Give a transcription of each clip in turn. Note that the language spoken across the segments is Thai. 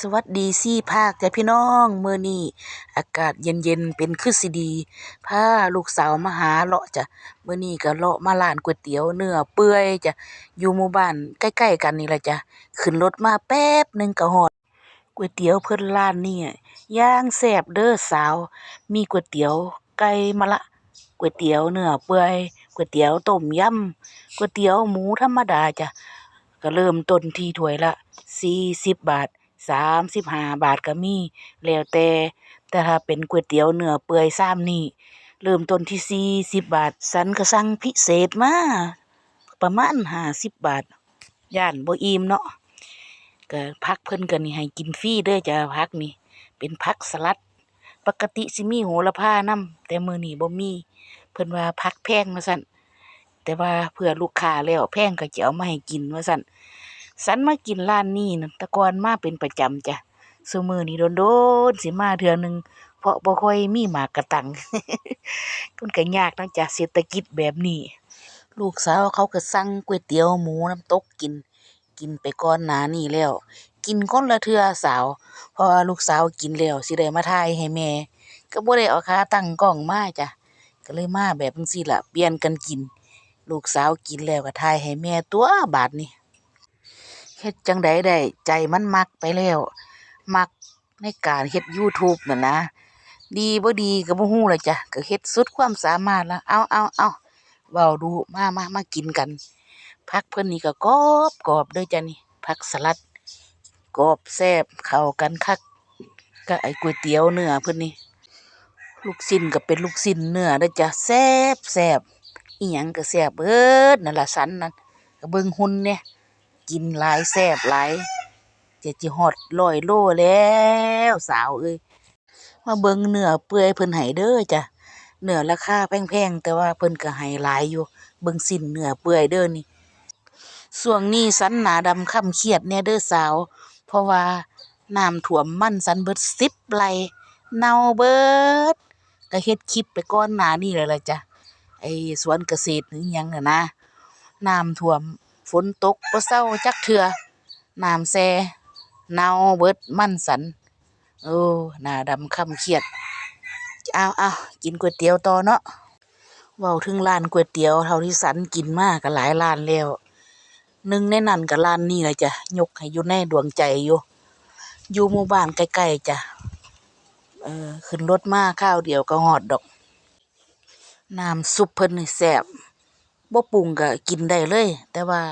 สวัสดีสี่ภาคจ้ะพี่น้องเมื้อนี้อากาศเย็นๆเป็นคือสิดีพาลูกสาวมาหาเลาะจ้ะมื้อนี้ก็เลาะมาร้านก๋วยเตี๋ยวเนื้อเปื่อยจ้ะอยู่หมู่บ้านใกล้ๆกันนี่แหละจ้ะขึ้นรถมาแป๊บหนึ่งก็ฮอดก๋วยเตี๋ยวเพิ่นร้านนี้ย่างแซ่บเด้อสาว มีก๋วยเตี๋ยวไก่มะระก๋วยเตี๋ยวเนื้อเปื่อยก๋วยเตี๋ยวต้มยำก๋วยเตี๋ยวหมูธรรมดาจ้ะก็เริ่มต้นที่ถ้วยละสี่สิบบาท สามสิบห้าบาทก็มีแล้วแต่แต่ถ้าเป็นก๋วยเตี๋ยวเนื้อเปื่อยซ้ำนี่เริ่มต้นที่สี่สิบบาทฉันก็สั่งพิเศษมาประมาณห้าสิบบาท ย่านบ่อิ่มเนาะก็ผักเพิ่นก็นี่ให้กินฟรีเด้อจ้ะผักนี่เป็นผักสลัด ปกติสิมีโหระพานำแต่มื้อนี้บ่มีเพิ่นว่าผักแพงว่าซั่นแต่ว่าเพื่อลูกค้าแล้วแพงก็จะเอามาให้กินว่าซั่น สันมากินร้านนี้นะต่ก่อนมาเป็นประจำจ้ะซุมื้อนี้โดนๆสิมาเทื่อหนึ่งเพราะบ่ค่อยมีหมากกะตังมันก็ยากนะจ้ะเศรษฐกิจแบบนี้ ลูกสาวเขาก็สั่งก๋วยเตี๋ยวหมูน้ำตกกิน กินไปก่อนหน้านี้แล้ว กินคนละเทื่อสาวเพราะว่าลูกสาวกินแล้วสิได้มาถ่ายให้แม่ก็บ่ได้เอาขาตั้งกล้องมาจ้ะก็เลยมาแบบจังซี้ล่ะเปลี่ยนกันกิน ลูกสาวกินแล้วก็ถ่ายให้แม่ตัวบาดนี้ เฮ็ดจังใดได้ใจมันมักไปแล้ว มักในการเฮ็ด YouTube นั่นนะ ดีบ่ดีก็บ่ฮู้ล่ะจ้ะก็เฮ็ดสุดความสามารถแล้วเอาเอาเอาเว้าดูมามามากินกันผักเพิ่นนี่ก็กรอบกรอบเด้อจ้ะนี่ผักสลัดกรอบแซ่บเข้ากันคักกับไอ้ก๋วยเตี๋ยวเนื้อเพิ่นนี่ลูกชิ้นก็เป็นลูกชิ้นเนื้อเด้อจ้ะแซ่บแซ่บอิหยังก็แซ่บเบิดนั่นล่ะฉันนั่นก็เบิ่งหุ่นแหน่ย กินหลายแซ่บหลายจะสิฮอดร้อยโลแล้วสาวเอ้ยมาเบิ่งเนื้อเปื่อยเพิ่นให้เด้อจ้ะเนื้อราคาแพงๆแต่ว่าเพิ่นก็ให้หลายอยู่เบิ่งชิ้นเนื้อเปื่อยเด้อนี่ช่วงนี้ฉันหนาดำคล้ำเครียดแหน่ยเด้อสาว เพราะว่าน้ำท่วมมันฉันเบิด10ไร่เน่าเบิดก็เฮ็ดคลิปไปก่อนหนานี้แล้วล่ะจ้ะไอสวนเกษตรหรือยังน่ะนะน้ำท่วม ฝนตกบ่เซาจักเทื่อน้ำแส่เน่าเบิดมันฉัน โอ้หน้าดำคำเครียดเอาเอากินก๋วยเตี๋ยวต่อเนาะเว้าถึงร้านก๋วยเตี๋ยวเท่าที่ฉันกินมากก็หลายร้านแล้วหนึ่งในนั้นก็ร้านนี้ล่ะจ้ะยกให้อยู่ในดวงใจอยู่อยู่หมู่บ้านใกล้ๆจ้ะเออขึ้นรถมาคราวเดียวก็ฮอดดอกน้ำซุปเพิ่นนี่แซ่บ บ่ปรุงก็กินได้เลย แต่ว่า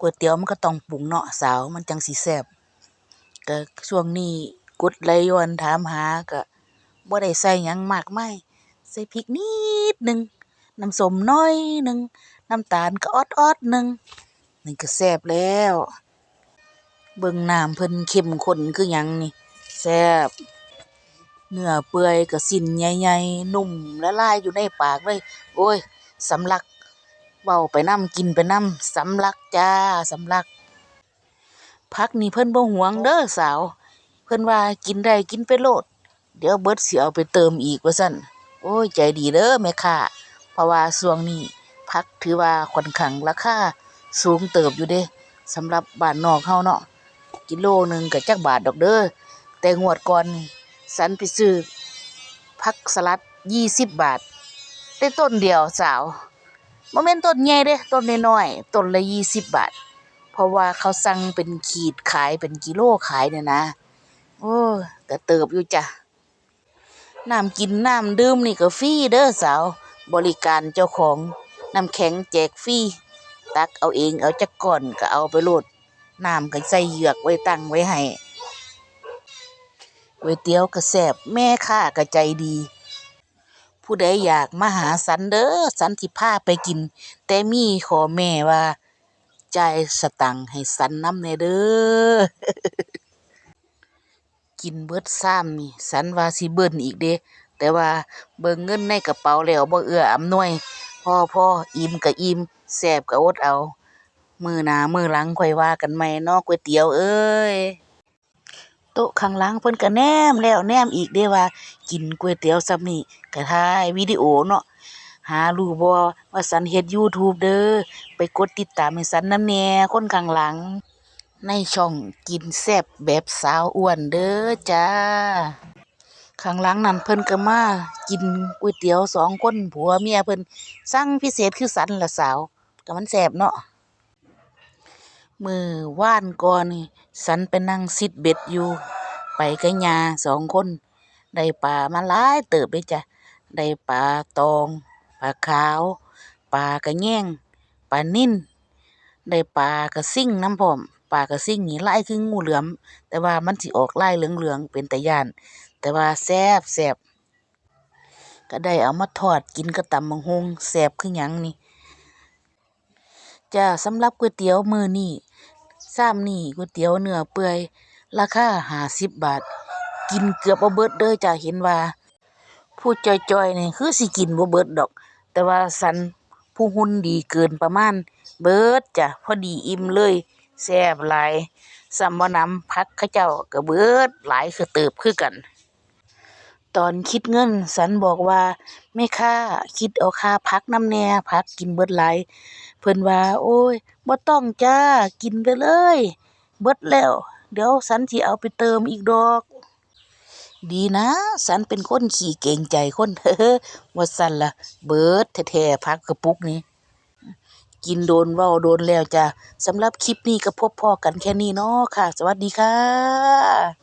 ก๋วยเตี๋ยวมันก็ต้องปรุงเนาะสาวมันจั่งสิแซ่บก็ช่วงนี้กดไหลย้อนถามหาก็บ่ได้ใส่หยังมากมายใส่พริกนิดหนึ่งน้ำส้มน้อยหนึ่งน้ำตาลก็ออดๆหนึ่งนี่ก็แซ่บแล้ว เบิ่งน้ำเพิ่นเข้มข้นคือหยังนี่แซ่บเนื้อเปื่อยก็ชิ้นใหญ่ๆนุ่มละลายอยู่ในปากเลย โอ๊ยสำลัก เว้าไปน้ำกินไปน้ำสำลักจ้าสำลักผักนี่เพิ่นบ่หวงเด้อสาว เพิ่นว่ากินได้กินไปโลด เดี๋ยวเบิดสิเอาไปเติมอีกว่าซั่นโอ้ยใจดีเด้อแม่ค้าเพราะว่าช่วงนี้ผักถือว่าค่อนข้างราคาสูงเติบอยู่เดะสำหรับบ้านนอกเราเนาะกิโลหนึ่งก็จักบาทดอกเด้อแต่งวดก่อนนี่ฉันไปซื้อผักสลัดยี่สิบบาท ได้ต้นเดียวสาว บ่แม่นต้นใหญ่เดะต้นน้อยๆต้นละยี่สิบบาท เพราะว่าเขาสั่งเป็นขีดขายเป็นกิโลขายเนี่ยนะ โอ้ก็เติบอยู่จ้ะน้ำกินน้ำดื่มนี่ก็ฟรีเด้อสาว บริการเจ้าของน้ำแข็งแจกฟรีตักเอาเองเอาจักก้อนก็เอาไปโหลดน้ำก็ใส่เหยือกไว้ตั้งไว้ให้ก๋วยเตี๋ยวก็แซบแม่ค้าก็ใจดี ผู้ใดอยากมาหาฉันเด้อฉันสิพาไปกิน แต่มีขอแม้ว่าจ่ายสตังค์ให้ฉันน้ำแน่เด้อกินเบิดชามนี่ฉันว่าสิเบิ้นอีกเดะแต่ว่าเบิ่งเงินในกระเป๋าแล้วบ่เอื้ออำนวย พ่อพ่ออิ่มก็อิ่มแซ่บก็อดเอา มือหนามือหลังค่อยว่ากันใหม่นาะก๋วยเตี๋ยวเอ้ย โต๊ะข้างหลังเพิ่นก็แนมแล้วแนมอีกเดะว่า กินก๋วยเตี๋ยวส่ำนี้ก็ถ่ายวิดีโอเนาะหารู้บ่ว่าฉันเฮ็ด YouTube เด้อไปกดติดตามให้ฉันน้ำแหน่คนข้างหลัง ในช่องกินแซ่บแบบสาวอ้วนเด้อจ้าข้างหลังนั้นเพิ่นก็มากินก๋วยเตี๋ยวสองคนผัวเมียเพิ่นสั่งพิเศษคือสันล่ะสาวก็มันแซ่บเนาะ มือวานก่อนนี่สันไปนั่งซิดเบ็ดอยู่ ไปกับยาสองคน ได้ปลามาหลายเติบเลยจ้ะได้ปลาตองปลาขาวปลากระแยงปลานิ่นได้ปลากระซิ่งนำพร้อมปลากระซิ่งนี่ไลายคืองูเหลือม แต่ว่ามันสิออกไลายเหลืองๆเป็นตาย้าน แต่ว่าแซบแซบก็ได้เอามาทอดกินกับตำบักหุ่งแซบคือหยังนี่จ้าสำหรับก๋วยเตี๋ยวมือนี้ ชามนี้ก๋วยเตี๋ยวเนื้อเปื่อยราคาห้าสิบบาท กินเกือบบ่เบิดเด้อจ้าเห็นว่า ผู้จอยๆนี่คือสิกินบ่เบิดดอก แต่ว่าสันผู้หุ่นดีเกินประมาณ เบิดจ้ะพอดีอิ่มเลยแซ่บหลายซ้ำบ่นำพักข้าเจ้าก็เบิดหลายคือเติบคือกัน ตอนคิดเงินสันบอกว่าแม่ค้าคิดเอาค่าผักนำแหน่ผักกินเบิดหลาย เพิ่นว่า โอ้ยบ่ต้องจ้า กินไปเลย เบิดแล้ว เดี๋ยวสันสิเอาไปเติมอีกดอก ดีนะ สันเป็นคนขี้เกรงใจคนเฮ้อว่าซั่นล่ะ เบิดแท้ๆผักกระปุกนี้กินโดนว้าโดนแล้วจ้ะสำหรับคลิปนี้ก็พบพอกันแค่นี้เนาะค่ะ สวัสดีค่ะ